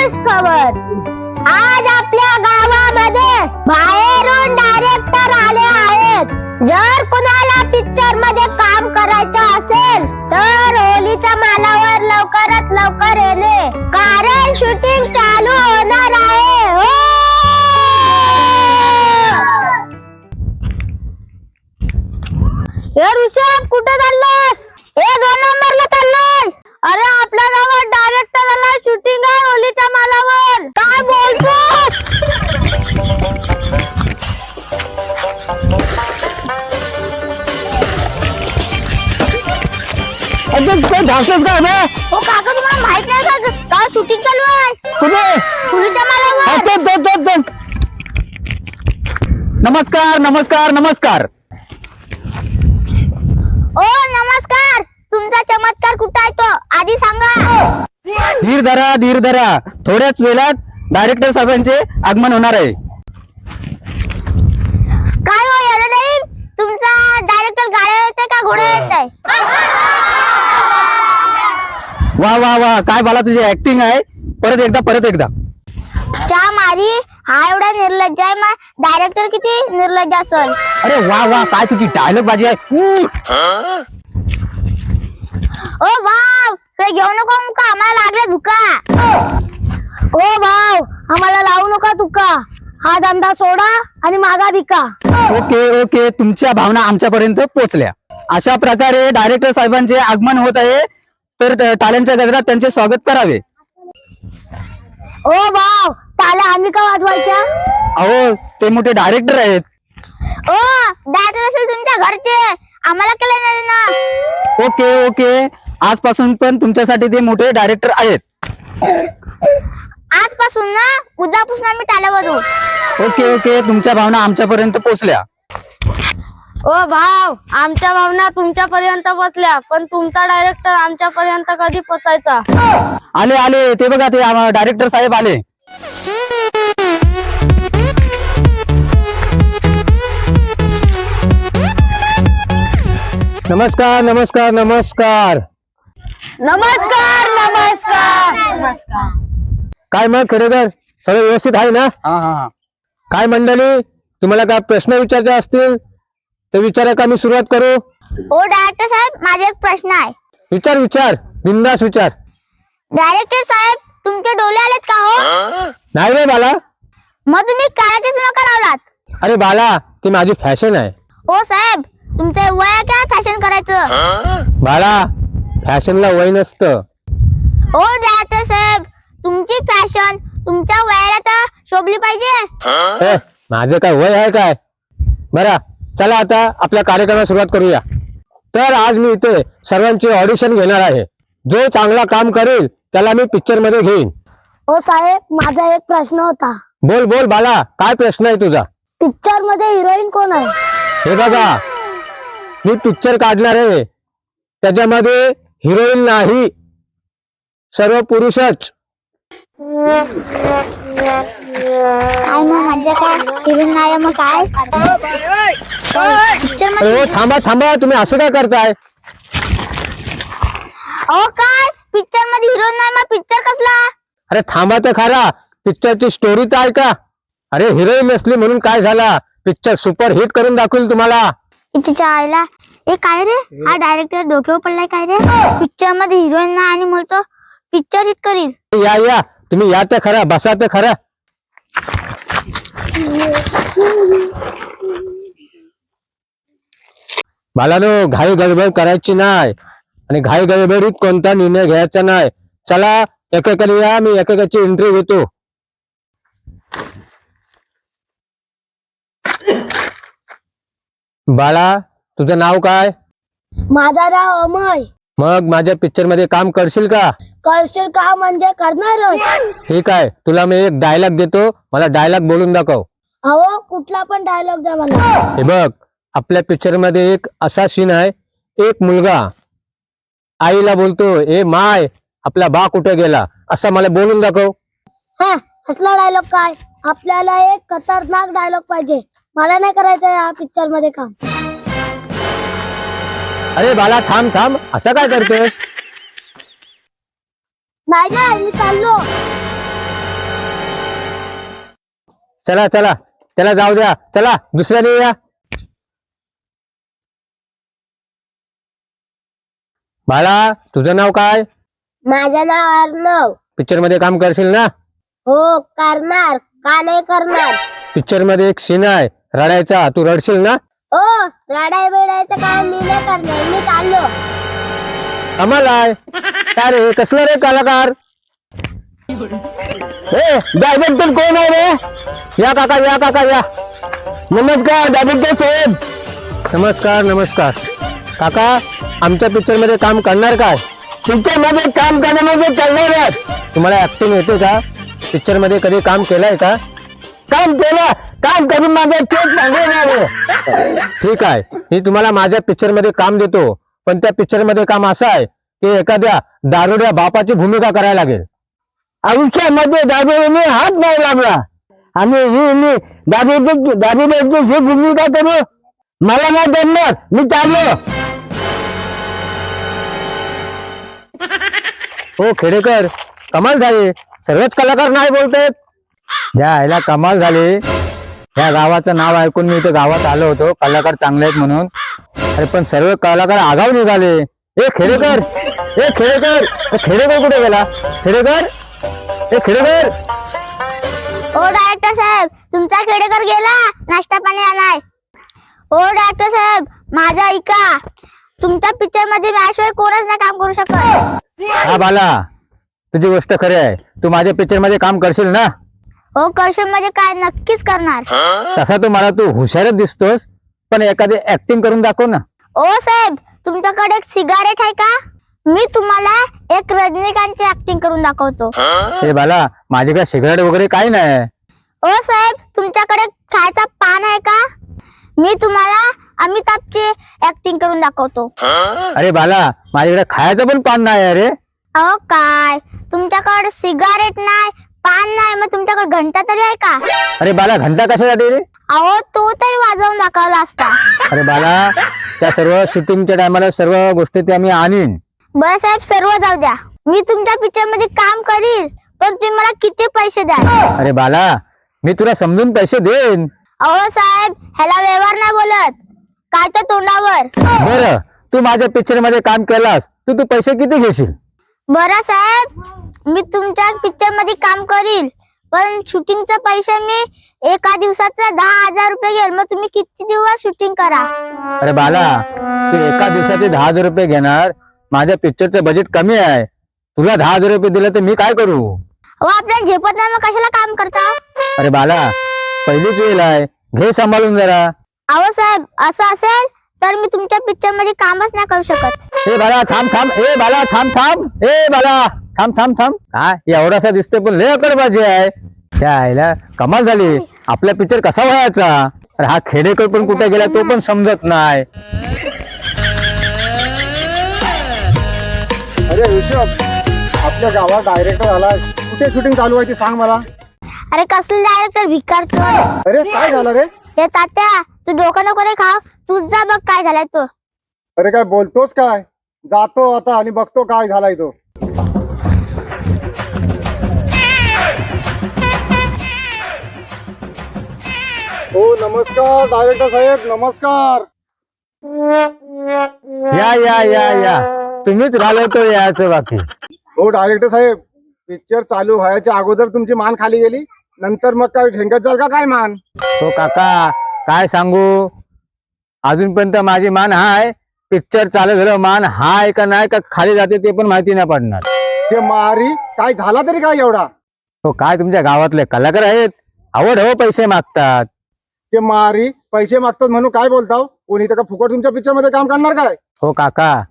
खुश खबर आज आपल्या गावामध्ये बाहेरून डायरेक्टर आले आहेत. जर कुणाला पिक्चरमध्ये काम करायचं असेल तर होलीच्या मालावर लवकरात लवकर येणे. कारण शूटिंग चालू होणार धाकच काय बे हो काका तुम्हाला माहीत नाही का? काय शूटिंग चालू आहे. कुठे? होलीच्या हा, मालावर चल, चल, चल, चल. नमस्कार नमस्कार नमस्कार. ओ नमस्कार. तुमचा चमत्कार कुठं आहे तो? आधी सांगा. धीर धरा धीर धरा. थोड्याच वेळात डायरेक्टर साहेबांचे आगमन होणार आहे. काय हो नाही? तुमचा डायरेक्टर गाड्या येते का घोडे येते वा वा वा. काय बाला तुझी ऍक्टिंग आहे. परत एकदा परत एकदा. चा मारी हा एवढा निर्लज्ज आहे मग डायरेक्टर किती निर्लज्ज असेल? अरे वा वा. काय तुझी डायलॉग बाजी आहे. ओ भाव इकडे घेऊ नको मुका. आम्हाला लागले धुका. ओ भाव आम्हाला लावू नका तुका हा धंदा सोडा आणि मागा बिका ओके ओके. तुमच्या भावना आमच्यापर्यंत पोहोचल्या अशा प्रकारे डायरेक्टर साहेबांचे आगमन होत आहे. तर टाळ्यांच्या गजरात त्यांचे स्वागत करावे. ओ भाव टाल्या आम्ही का वाजवायच्या? अहो ते मोठे डायरेक्टर आहेत. ओ डायरेक्टर असेल तुमच्या घरचे. आम्हाला केलं नाही ना? Okay okay. आजपासून पण तुमच्यासाठी ते मोठे डायरेक्टर आहेत. आजपासून ना उद्यापासून आम्ही टाल्या वाजवू. Okay okay. तुमच्या भावना आमच्यापर्यंत पोहोचल्या. ओ भाव आमच्या भावना तुमच्यापर्यंत पोचल्या पण तुमचा डायरेक्टर आमच्यापर्यंत कधी पोचायचा? आले आले ते बघा ते डायरेक्टर साहेब आले. नमस्कार नमस्कार नमस्कार. नमस्कार नमस्कार. नमस्कार. काय मग खरेदर सगळं व्यवस्थित आहे ना? काय मंडळी तुम्हाला काय प्रश्न विचारायचे असतील? तर विचारा का मी सुरुवात करू. ओ डायरेक्टर साहेब माझा एक प्रश्न आहे. विचार विचार. बिंदास विचार. डायरेक्टर साहेब तुमचे डोले आलेत का हो? नाही रे बाला. मग तुम्ही काळाचे नका लावलात अरे बाला ती माझी फॅशन आहे. ओ साहेब. तुमचं वय आहे काय फॅशन करायचं? बाळा फॅशनला वय नसतं. ओ डायरेक्टर साहेब. तुमची फॅशन तुमच्या वयाला तर शोभली पाहिजे. ए, माझं काय वय आहे काय? बरा. चला आता आपल्या कार्यक्रमाला सुरुवात करूया. तर आज मी इथे सर्वांची ऑडिशन घेणार आहे. जो चांगला काम करेल त्याला मी पिक्चरमध्ये घेईन. ओ साहेब माझा एक प्रश्न होता. बोल बोल बाला काय प्रश्न आहे तुझा? पिक्चरमध्ये हिरोईन कोण आहे? हे बघा मी पिक्चर काढणार आहे. त्याच्यामध्ये हिरोईन नाही सर्व पुरुषच. काय मग म्हणजे काय? हिरोईन नाही मग काय? पिक्चर अरे मध्ये हो थांबा थांबा तुम्ही असं काय करताय? ओ काय? पिक्चरमध्ये हिरोईन नाही मग पिक्चर कसला? अरे थांबा तर खरा पिक्चरची स्टोरी तर ऐका. अरे हिरोईन नसली म्हणून काय झाला? पिक्चर सुपर हिट करून दाखवेल तुम्हाला. तिच्या आईला. ए काय रे? हा डायरेक्टर डोक्यावर पडलाय काय रे? पिक्चरमध्ये हिरोईन नाही आणि बोलतो पिक्चर हिट करील. या या. तुम्ही या तर खरा बसा तर खरा. बालानो घाई गडबड करायची नाही. आणि घाई गडबडीत कोणता निर्णय घ्यायचा नाही. चला एकेकडे या मी एकेकाची एंट्री घेतो. बाळा तुझं नाव काय? माझा नाव अमय. मग माझ्या पिक्चरमध्ये काम करशील का? करशील का म्हणजे करणारच. ठीक आहे तुला मी एक डायलॉग देतो मला डायलॉग बोलून दाखव. अहो कुठला पण डायलॉग द्या मला. हे बघ आपल्या पिक्चरमध्ये एक असा सीन आहे एक मुलगा आईला बोलतो ए माय आपला बा कुठे गेला? असा मला बोलून दाखव. हा असला डायलॉग काय? आपल्याला एक खतरनाक डायलॉग पाहिजे. मला नाही करायचं या पिक्चरमध्ये काम. अरे बाला थांब थांब. असं काय करतोस नाही नाही मी चाललो. चला चला. त्याला जाऊ द्या. चला दुसऱ्याने या. बाळा तुझं नाव काय? माझं नाव अर्णव. पिक्चरमध्ये काम करशील ना? हो करणार. का नाही करणार? पिक्चरमध्ये एक सीन आहे. रडायचा. तू रडशील ना? ओ रडाय बिडायचं काम मी नाही करणार मी चाललो. कमाल आहे. काय रे कसलं रे कलाकार? ए डायरेक्टर कोण आहे रे? या काका या काका या. नमस्कार डायरेक्टर साहेब नमस्कार नमस्कार. काका आमच्या पिक्चरमध्ये काम करणार काय? पिक्चरमध्ये काम करण्यामध्ये करणार आहे. तुम्हाला ऍक्टिंग येते का? पिक्चरमध्ये कधी काम केलंय का? काम केलं. काम करून माझं केक मागवणार ठीक आहे. मी तुम्हाला माझ्या पिक्चरमध्ये काम देतो. पण त्या पिक्चरमध्ये काम असं आहे की एखाद्या दारुड्या बापाची भूमिका करायला लागेल. आयुष्यामध्ये दारुने हात नाही लागला आणि ही मी दारू दारुड्याची ही भूमिका करू मला नाही जमणार. मी चाललो. हो खेडेकर. कमाल झाली. सर्वच कलाकार नाही बोलतायत. ज्या ह्याला कमाल झाली. या गावाचं नाव ऐकून मी इथे गावात आलो होतो. कलाकार चांगले आहेत म्हणून. अरे पण सर्व कलाकार आगाव निघाले. ए खेडेकर. ए खेडेकर. ए, खेडेकर कुठे गेला? खेडेकर. ए खेडेकर. ओ डायरेक्टर साहेब तुमचा खेडेकर गेला? नाश्ता पाणी आणाय. ओ डायरेक्टर साहेब माझा ऐका तुमच्या पिक्चरमध्ये माझ्याशिवाय कोणच नाही काम करू शकत. हा बाला. तुझी गोष्ट खरी आहे. तू माझ्या पिक्चरमध्ये काम करशील ना? हो करशील म्हणजे काय? नक्कीच करणार. तसा तू मला तू हुशारच दिसतोस पण एखादी ऍक्टिंग करून दाखव ना. ओ साहेब तुमच्याकडे एक सिगारेट आहे का? मी तुम्हाला एक रजनीकांतची ऍक्टिंग करून दाखवतो. ए बाला माझ्याकडे सिगारेट वगैरे काही नाही. ओ साहेब तुमच्याकडे खायचा पान आहे का? मी तुम्हाला अमिताभची ऍक्टिंग करून दाखवतो. अरे बाला माझ्याकडे खायचं पण पान नाही आहे रे अहो काय? तुमच्याकडे सिगारेट नाही पान नाही मग तुमच्याकडे घंटा तरी आहे का? अरे बाला घंटा कशासाठी रे? अहो तो तरी वाजवून दाखवला असता. अरे बाला त्या सर्व शूटिंगच्या टायमाला सर्व गोष्टी ते आम्ही आणीन. बरं साहेब सर्व जाऊ द्या. मी तुमच्या पिक्चरमध्ये काम करील पण तुम्ही मला किती पैसे द्याल? अरे बाला मी तुला समजून पैसे देईन. अहो साहेब ह्याला व्यवहार नाही बोलत. काय तर तोंडावर? बर तू माझ्या पिक्चरमध्ये काम केलास तू तू पैसे किती घेशील? बरं साहेब मी तुमच्या पिक्चरमध्ये काम करील. पण शूटिंगचे पैसे मी एका दिवसाचा दहा हजार रुपये घेईल मग तुम्ही किती दिवस शूटिंग करा? अरे बाला तू एका दिवसाचे दहा हजार रुपये घेणार. माझ्या पिक्चरचं बजेट कमी आहे. तुला दहा हजार रुपये दिले तर मी काय करू? अहो आपल्या झेपत नाही मग कशाला काम करता? अरे बाला पहिलीच वेळ आहे. घे सांभाळून जरा. अहो साहेब असं असेल तर मी तुमच्या पिक्चरमध्ये कामच नाही करू शकत. ए बाला थांब थांब. ए बाला थांब थांब. ए बाला. थांब थांब थांब. काय? एवढासा दिसतोय पण लय अकडबाजी आहे. त्या आईला कमाल झाली. आपला पिक्चर कसा व्हायचा? अरे हा खेडेकर पण कुठे गेला तो पण समजत नाही. अरे ऋषभ आपल्या गावात डायरेक्टर आला कुठे शूटिंग चालू आहे ते सांग मला. अरे कसलं डायरेक्टर भिकार अरे काय झालं रे? हे तात्या तू डोकं नको रे खाव तूच जा बघ काय झालाय तो. अरे काय बोलतोस काय? जातो आता आणि बघतो काय झालाय तो. हो नमस्कार डायरेक्टर साहेब नमस्कार. या या या या. तुम्हीच घालवतो याचं बाकी. हो डायरेक्टर साहेब पिक्चर चालू व्हायच्या अगोदर तुमची मान खाली गेली नंतर मग काय ठेंगत जाल का काय मान? हो काका काय सांगू? अजूनपर्यंत माझी मान हाय पिक्चर चालू झालं मान हाय का नाही का खाली जाते ते पण माहिती नाही पडणार. ते मारी काय झाला तरी काय एवढा? हो काय तुमच्या गावातले कलाकार आहेत? आवड हो पैसे मागतात. ते मारी पैसे मागतात म्हणून काय बोलताव? कोणी तर का फुकट तुमच्या पिक्चरमध्ये काम करणार काय? हो काका.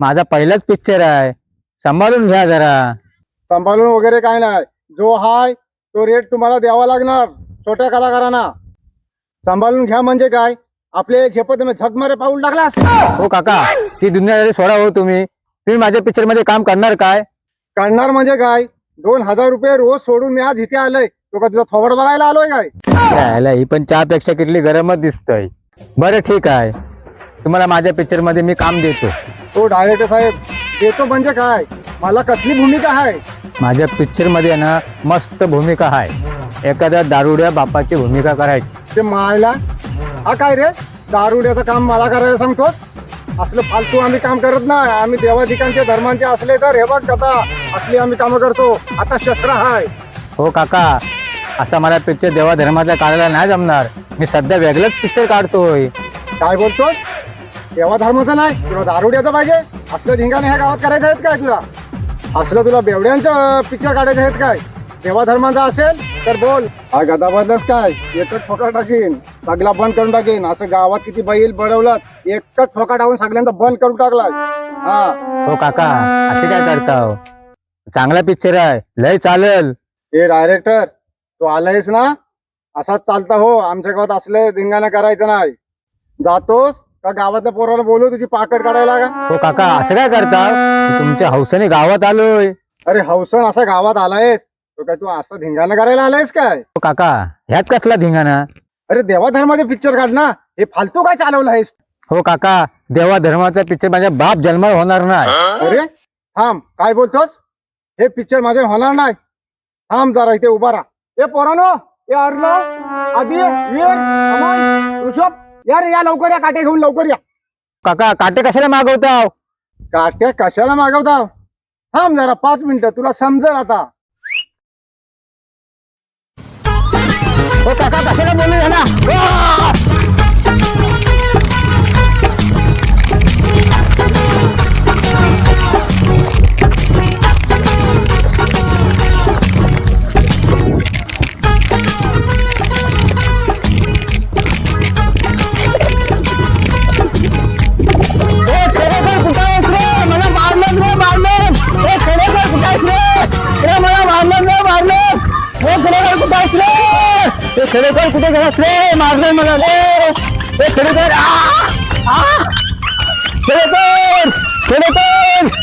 माझा पहिलाच पिक्चर आहे. सांभाळून घ्या जरा. सांभाळून वगैरे काय नाही. जो हाय तो रेट तुम्हाला द्यावा लागणार. छोट्या कलाकारांना. सांभाळून घ्या म्हणजे काय? आपले झेपत झकमारे पाऊल टाकलास. हो काका. ती दुनियादारी सोडा हो तुम्ही. तुम्ही माझ्या पिक्चरमध्ये काम करणार काय? करणार म्हणजे काय? दोन हजार रुपये रोज सोडून मी आज इथे आलोय. तो का तुझा थोबड बघायला आलोय काय? यायला ही पण चहापेक्षा किटली गरमच दिसतोय. बरं ठीक आहे. तुम्हाला माझ्या पिक्चरमध्ये मी काम देतो. तो डायरेक्टर साहेब देतो म्हणजे काय? मला कसली भूमिका आहे? माझ्या पिक्चरमध्ये ना मस्त भूमिका आहे. एखाद्या दारुड्या बापाची भूमिका करायची. ते मायला? हा काय रे? दारुड्याचं काम मला करायला सांगतोस? असलं फालतू आम्ही काम करत नाही. आम्ही देवाधिकांचे धर्मांचे असले तर हे बघ कथा असली आम्ही कामं करतो. आता शस्त्र हाय. हो काका असा मला पिक्चर देवा धर्माचा काढायला नाही जमणार. मी सध्या वेगळंच पिक्चर काढतोय. काय बोलतोस? देवा धर्माचं नाही तुला दारुड्याचं पाहिजे? असलं धिंगाणे ह्या गावात करायचं आहेत काय तुला? असलं तुला बेवड्यांचं पिक्चर काढायचं आहेत काय? देवा धर्माचा असेल तर बोल. हा गदाबदच काय? एकच ठोका टाकीन. सगळा बंद करून टाकीन. असं गावात किती बैल बळवलं एकच ठोका टाकून सगळ्यांचा बंद करून टाकलाय. हा. हो काका. असे काय करता हो? चांगला पिक्चर आहे. लय चालेल. हे डायरेक्टर तू आलायस ना? असाच चालता हो. आमच्या गावात असले धिंगाणा करायचं नाही. जातोस का गावातल्या पोराला बोलू? तुझी पाकड काढायला का हो काका. असं काय करता? तुमच्या हौसेने गावात आलोय. अरे हौसन असा गावात आलायस? तो काय तू असं धिंगाणा करायला आलायस काय? हो काका ह्यात कसला धिंगाणा? अरे देवा धर्माचे पिक्चर काढ ना. हे फालतू काय चालवलं आहेस हो काका देवा धर्माचा पिक्चर माझ्या बाप जन्माला होणार नाही. अरे थांब काय बोलतोस? हे पिक्चर माझे होणार नाही. थांब जरा इथे उभा राहा. ए पोरानो ए अर्णव आधी वीर अमन ऋषभ या रे या लवकर या काटे घेऊन लवकर या. काका काटे कशाला मागवता काट्या कशाला मागवता थांब जरा पाच मिनिटं तुला समजेल आता. हो काका कशाला बोलू झाला खेडेकर कुठे गेलास रे मारलं मला. रे खेडेकर खेडेकर.